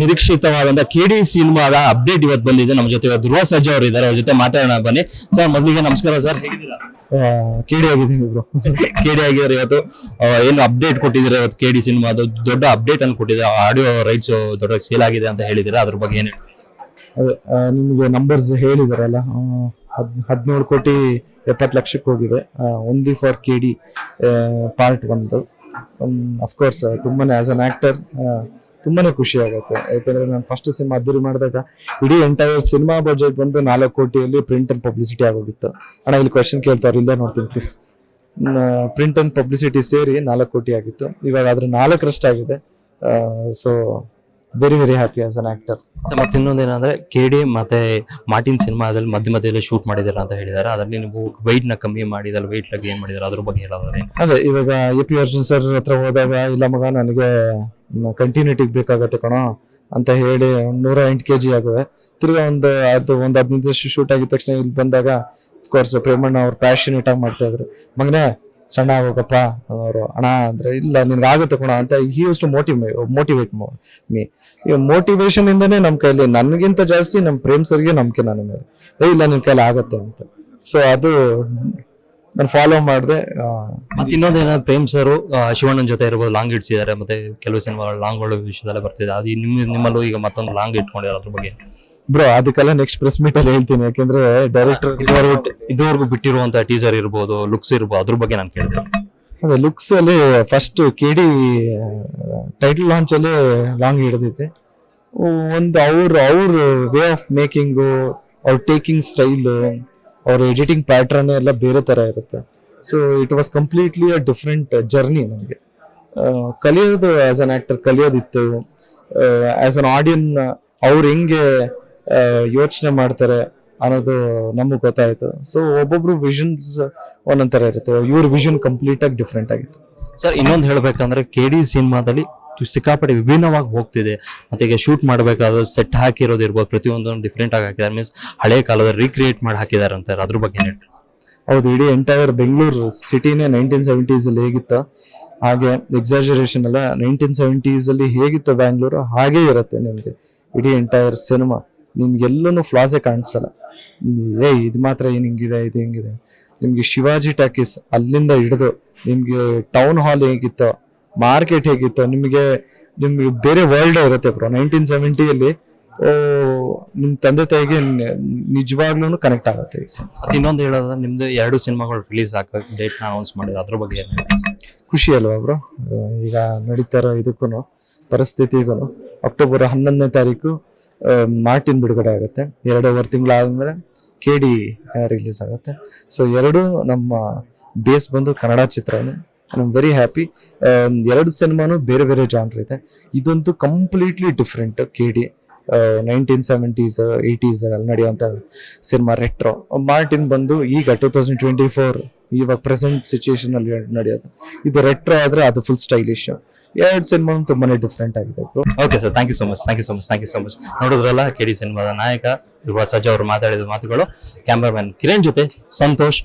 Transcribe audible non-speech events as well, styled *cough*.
ನಿರೀಕ್ಷಿತವಾದಂತ ಕೆಡಿ ಸಿನಿಮಾದ ಅಪ್ಡೇಟ್ ಇವತ್ತು ಬಂದಿದೆ. ನಮ್ಮ ಜೊತೆ ಇವತ್ತು ಧ್ರುವ ಸಜ್ಜ ಅವರು ಇದ್ದಾರೆ ಅವ್ರ ಜೊತೆ ಮಾತಾಡೋಣ ಬನ್ನಿ. ಸರ್ ಮೊದಲಿಗೆ ನಮಸ್ಕಾರ ಸರ್ ಹೇಗಿದ್ದೀರಾ? ಕೇಳಿ ಆಗಿದ್ದೀನಿ ಇಬ್ರು ಕೆಡಿ *laughs* ಆಗಿದ್ದಾರೆ ಇವತ್ತು. ಏನು ಅಪ್ಡೇಟ್ ಕೊಟ್ಟಿದ್ದೀರಾ ಇವತ್ತು ಕೆಡಿ ಸಿನಿಮಾದು? ದೊಡ್ಡ ಅಪ್ಡೇಟ್ ಅನ್ನು ಕೊಟ್ಟಿದ್ದಾರೆ? ಆಡಿಯೋ ರೈಟ್ಸ್ ದೊಡ್ಡ ಸೇಲ್ ಆಗಿದೆ ಅಂತ ಹೇಳಿದ್ದೀರಾ? ಅದ್ರ ಬಗ್ಗೆ ಏನು ಅದೇ ನಿಮಗೆ ನಂಬರ್ಸ್ ಹೇಳಿದಾರಲ್ಲ ಹದ್ ಹದಿನೇಳು ಕೋಟಿ ಎಪ್ಪತ್ತು ಲಕ್ಷಕ್ಕೆ ಹೋಗಿದೆ. Only for K D part ಒಂದು. ಅಫ್ಕೋರ್ಸ್ ತುಂಬಾನೇ ಆಸ್ ಅನ್ ಆಕ್ಟರ್ ತುಂಬಾನೇ ಖುಷಿ ಆಗುತ್ತೆ. ಯಾಕಂದ್ರೆ ನಾನು ಫಸ್ಟ್ ಸಿನಿಮಾ ಅದ್ದೂರಿ ಮಾಡಿದಾಗ ಇಡೀ ಎಂಟೈರ್ ಸಿನಿಮಾ ಬಜೆಟ್ ಬಂದು ನಾಲ್ಕು ಕೋಟಿಯಲ್ಲಿ ಪ್ರಿಂಟ್ ಅಂಡ್ ಪಬ್ಲಿಸಿಟಿ ಆಗೋಗಿತ್ತು. ಅಣ್ಣ ಇಲ್ಲಿ ಕ್ವಶನ್ ಕೇಳ್ತಾರೆ ಇಲ್ಲೇ ನೋಡ್ತೀನಿ ಪ್ಲೀಸ್ ಪ್ರಿಂಟ್ ಅಂಡ್ ಪಬ್ಲಿಸಿಟಿ ಸೇರಿ ನಾಲ್ಕು ಕೋಟಿ ಆಗಿತ್ತು. ಇವಾಗ ಅದ್ರ ನಾಲ್ಕರಷ್ಟಾಗಿದೆ. So very very happy as an actor ಮತ್ತೆ ಇನ್ನೊಂದೇನಂದ್ರೆ ಕೆಡಿ ಮತ್ತೆ ಮಾರ್ಟಿನ್ ಸಿನಿಮಾದಲ್ಲಿ ಮಧ್ಯ ಮಧ್ಯದಲ್ಲಿ ಶೂಟ್ ಮಾಡಿದಾರೆ ಅಂತ ಹೇಳಿದಾರೆ. ಅದರಲ್ಲಿ ನೀವು ವೈಟ್ನ ಕಮ್ಮಿ ಮಾಡಿದಲ್ಲಿ ವೈಟ್ ಲಾಗಿ ಏನ್ ಮಾಡಿದಾರೆ ಅದ್ರ ಬಗ್ಗೆ ಹೇಳೋದ್ರೆ ಅದೇ ಇವಾಗ ಎ ಪಿ ಅರ್ಜುನ್ ಸರ್ ಹತ್ರ ಹೋದಾಗ ಇಲ್ಲ ಮಗ ನನಗೆ ಕಂಟಿನ್ಯೂಟಿಗೆ ಬೇಕಾಗತ್ತೆ ಕಣೋ ಅಂತ ಹೇಳಿ ನೂರ ಎಂಟು ಕೆ ಜಿ ಆಗುವೆ. ತಿರ್ಗಾ ಒಂದು ಅದು ಒಂದು ಹದಿನೈದು ದಿವಸ ಶೂಟ್ ಆಗಿದ ತಕ್ಷಣ ಇಲ್ಲಿ ಬಂದಾಗ ಅಫ್ಕೋರ್ಸ್ ಪ್ರೇಮಣ್ಣ ಅವ್ರು ಪ್ಯಾಷನೇಟ್ ಆಗಿ ಮಾಡ್ತಾ ಇದ್ರು. ಮಗನೇ, ಸಣ್ಣ ಆಗೋಗಪ್ಪ ಅವರು ಅಣ್ಣ, ಅಂದ್ರೆ ಇಲ್ಲ, ನಿನ್ಗೆ ಆಗುತ್ತೆ ಕಣ ಅಂತ he use to motivate motivate me ಈ ಮೋಟಿವೇಶನ್ ಇಂದನೇ ನಮ್ಮ ಕೈಲಿ, ನನಗಿಂತ ಜಾಸ್ತಿ ನಮ್ಮ ಪ್ರೇಮ್ ಸರ್ಗೆ ನಂಬಿಕೆ ನನ್ನ ಇಲ್ಲ, ನಿನ್ ಕೈಲಿ ಆಗುತ್ತೆ ಅಂತ. ಸೊ ಅದು ನಾನು ಫಾಲೋ ಮಾಡಿದೆ ಮತ್ತೆ ಇನ್ನೊಂದೇನ ಪ್ರೇಮ್ ಸರ್ ಶಿವಣ್ಣನ ಜೊತೆ ಇರ್ಬೋದು ಲಾಂಗ್ ಇಡ್ಸಿದ್ದಾರೆ ಮತ್ತೆ ಕೆಲವು ಸಿನಿಮಾಗಳು ಲಾಂಗ್ಗಳು ವಿಷಯದಲ್ಲೇ ಬರ್ತಿದೆ. ಅದು ನಿಮ್ಮ ನಿಮ್ಮಲ್ಲೂ ಈಗ ಮತ್ತೊಂದು ಲಾಂಗ್ ಇಟ್ಕೊಂಡಿದ್ದಾರೆ ಅದ್ರ ಬಗ್ಗೆ. ಬ್ರೋ ಅದಕ್ಕೆಲ್ಲ ನೆಕ್ಸ್ಟ್ ಪ್ರೆಸ್ ಮೀಟ್ ಅಲ್ಲಿ ಹೇಳ್ತೀನಿ. ಯಾಕಂದ್ರೆ ಡೈರೆಕ್ಟರ್ ಇದುವರೆಗೂ ಇದುವರೆಗೂ ಬಿಟ್ಟಿರುವಂತ ಟೀಸರ್ ಇರ್ಬೋದು ಲುಕ್ಸ್ ಇರ್ಬೋದು ಅದ್ರ ಬಗ್ಗೆ ನಾನು ಕೇಳಿದೆ. ಅದೇ ಲುಕ್ಸ್ ಅಲ್ಲಿ first K D title launch ಅಲ್ಲಿ ಲಾಂಗ್ ಹಿಡಿದಿದೆ. ಒಂದು ಅವ್ರ ಅವ್ರ ವೇ ಆಫ್ ಮೇಕಿಂಗು ಅವ್ರ ಟೇಕಿಂಗ್ ಸ್ಟೈಲು ಅವ್ರ ಎಡಿಟಿಂಗ್ ಪ್ಯಾಟ್ರನ್ ಎಲ್ಲ ಬೇರೆ ತರ ಇರುತ್ತೆ. So it was completely a different journey ನನಗೆ ಕಲಿಯೋದು ಆಸ್ ಅನ್ ಆ್ಯಕ್ಟರ್ ಕಲಿಯೋದಿತ್ತು. ಆಸ್ ಅನ್ ಆಡಿಯನ್ ಅವ್ರು ಹೆಂಗೆ ಯೋಚನೆ ಮಾಡ್ತಾರೆ ಅನ್ನೋದು ನಮಗೆ ಗೊತ್ತಾಯ್ತು. ಸೊ ಒಬ್ಬೊಬ್ರು ವಿಷನ್ಸ್ ಒಂದೊಂದು ಥರ ಇರುತ್ತೆ. ಇವ್ರ ವಿಷನ್ ಕಂಪ್ಲೀಟಾಗಿ ಡಿಫ್ರೆಂಟ್ ಆಗಿತ್ತು. ಸರ್ ಇನ್ನೊಂದು ಹೇಳ್ಬೇಕಂದ್ರೆ ಕೆಡಿ ಸಿನಿಮಾದಲ್ಲಿ ಸಿಕ್ಕಾಪಟ್ಟೆ ವಿಭಿನ್ನವಾಗಿ ಹೋಗ್ತಿದೆ. ಮತ್ತೆ ಈಗ ಶೂಟ್ ಮಾಡಬೇಕಾದ್ರೆ ಸೆಟ್ ಹಾಕಿರೋದು ಇರ್ಬೋದು. ಪ್ರತಿಯೊಂದನ್ನು ಡಿಫ್ರೆಂಟ್ ಆಗಿ ಹಾಕಿದ್ದಾರೆ. ಮೀನ್ಸ್ ಹಳೆ ಕಾಲದ ರೀಕ್ರಿಯೇಟ್ ಮಾಡಿ ಹಾಕಿದ್ದಾರೆ ಅಂತಾರೆ ಅದ್ರ ಬಗ್ಗೆ ಹೌದು, ಇಡೀ ಎಂಟೈರ್ ಬೆಂಗಳೂರು ಸಿಟಿನೇ ನೈನ್ಟೀನ್ ಸೆವೆಂಟೀಸ್ ಅಲ್ಲಿ ಹೇಗಿತ್ತು? ಹಾಗೆ ಎಕ್ಸಾಜರೇಷನ್ ಅಲ್ಲ ನೈನ್ಟೀನ್ ಸೆವೆಂಟೀಸ್ ಅಲ್ಲಿ ಹೇಗಿತ್ತು ಬ್ಯಾಂಗ್ಳೂರು ಹಾಗೇ ಇರುತ್ತೆ ನಿಮಗೆ. ಇಡೀ ಎಂಟೈರ್ ಸಿನಿಮಾ ನಿಮ್ಗೆಲ್ಲೂ ಫ್ಲಾಸೇ ಕಾಣಿಸಲ್ಲ. ಏ, ಇದು ಮಾತ್ರ ಏನು ಹಿಂಗಿದೆ, ಇದು ಹಿಂಗಿದೆ. ನಿಮಗೆ ಶಿವಾಜಿ ಟಾಕೀಸ್ ಅಲ್ಲಿಂದ ಹಿಡಿದು ನಿಮಗೆ ಟೌನ್ ಹಾಲ್ ಹೇಗಿತ್ತು? ಮಾರ್ಕೆಟ್ ಹೇಗಿತ್ತು? ನಿಮಗೆ ನಿಮ್ಗೆ ಬೇರೆ ವರ್ಲ್ಡ್ ಇರುತ್ತೆ ಬ್ರೋ ನೈನ್ಟೀನ್ ಸೆವೆಂಟಿಯಲ್ಲಿ ಓ ನಿಮ್ ತಂದೆ ತಾಯಿಗೆ ನಿಜವಾಗ್ಲೂ ಕನೆಕ್ಟ್ ಆಗುತ್ತೆ ಇನ್ನೊಂದು ಹೇಳೋದ್ರೆ ನಿಮ್ದು ಎರಡು ಸಿನಿಮಾಗಳು ರಿಲೀಸ್ ಆಗೋ ಡೇಟ್ ಅನೌನ್ಸ್ ಮಾಡಿದ್ರು ಅದ್ರ ಬಗ್ಗೆ ಖುಷಿ ಅಲ್ವಾ ಬ್ರೋ ಈಗ ನಡೀತಾ ಇರೋ ಇದಕ್ಕೂ ಪರಿಸ್ಥಿತಿಗೂ ಅಕ್ಟೋಬರ್ ಹನ್ನೊಂದನೇ ತಾರೀಕು ಮಾರ್ಟಿನ್ ಬಿಡುಗಡೆ ಆಗುತ್ತೆ. ಎರಡೂವರೆ ತಿಂಗಳಾದ್ಮೇಲೆ ಕೆ ಡಿ ರಿಲೀಸ್ ಆಗುತ್ತೆ. ಸೊ ಎರಡು ನಮ್ಮ ಬೇಸ್ ಬಂದು ಕನ್ನಡ ಚಿತ್ರನೇ. ಐ ಆಮ್ ವೆರಿ ಹ್ಯಾಪಿ ಎರಡು ಸಿನಿಮಾನು ಬೇರೆ ಬೇರೆ ಜಾನ್ರ್ ಇದೆ. ಇದಂತೂ completely different K D nineteen seventies eighties ಅಲ್ಲಿ ನಡೆಯುವಂಥ ಸಿನಿಮಾ ರೆಟ್ರೋ ಮಾರ್ಟಿನ್ ಬಂದು ಈಗ ಟೂ ತೌಸಂಡ್ ಟ್ವೆಂಟಿ ಫೋರ್ ಇವಾಗ ಪ್ರೆಸೆಂಟ್ ಸಿಚುಯೇಷನ್ ಅಲ್ಲಿ ನಡೆಯೋದು. ಇದು ರೆಟ್ರೋ ಆದರೆ ಅದು ಫುಲ್ ಸ್ಟೈಲಿಶ್ ಎರಡು ಸಿನಿಮಾ ತುಂಬಾನೇ ಡಿಫ್ರೆಂಟ್ ಆಗಿದೆ okay sir thank you so much thank you so much thank you so much ನೋಡಿದ್ರಲ್ಲ ಕೆ ಡಿ ಸಿನಿಮಾದ ನಾಯಕ ಯುವ ಸಜಾ ಅವರು ಮಾತಾಡಿದ ಮಾತುಗಳು. ಕ್ಯಾಮ್ರಾಮನ್ ಕಿರಣ್ ಜೊತೆ ಸಂತೋಷ್.